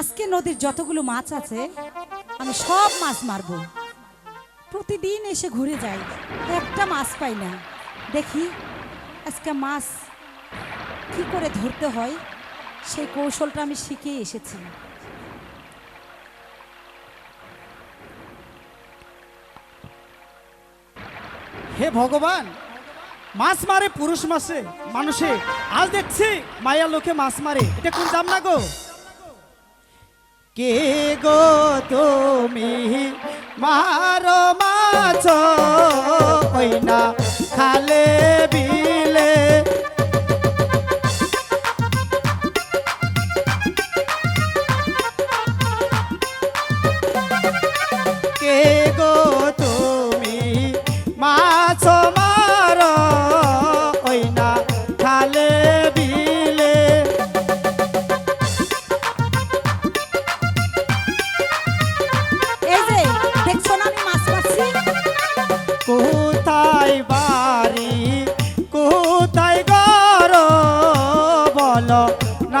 আজকে নদীর যতগুলো মাছ আছে, আমি সব মাছ মারবো। প্রতিদিন এসে ঘুরে যাই, একটা মাছ পাই না। দেখি, আজকে মাছ কি করে ধরতে হয়, সেই কৌশলটা আমি শিখেই এসেছি। হে ভগবান, মাছ মারে পুরুষ মাসে মানুষে, আজ দেখছি মায়া লোকে মাছ মারে। এটা কোন জাম না গো? কে গো তুমি? মারো মাছ ওই না খালে বিলে। কে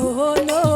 Oh no.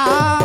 Ah.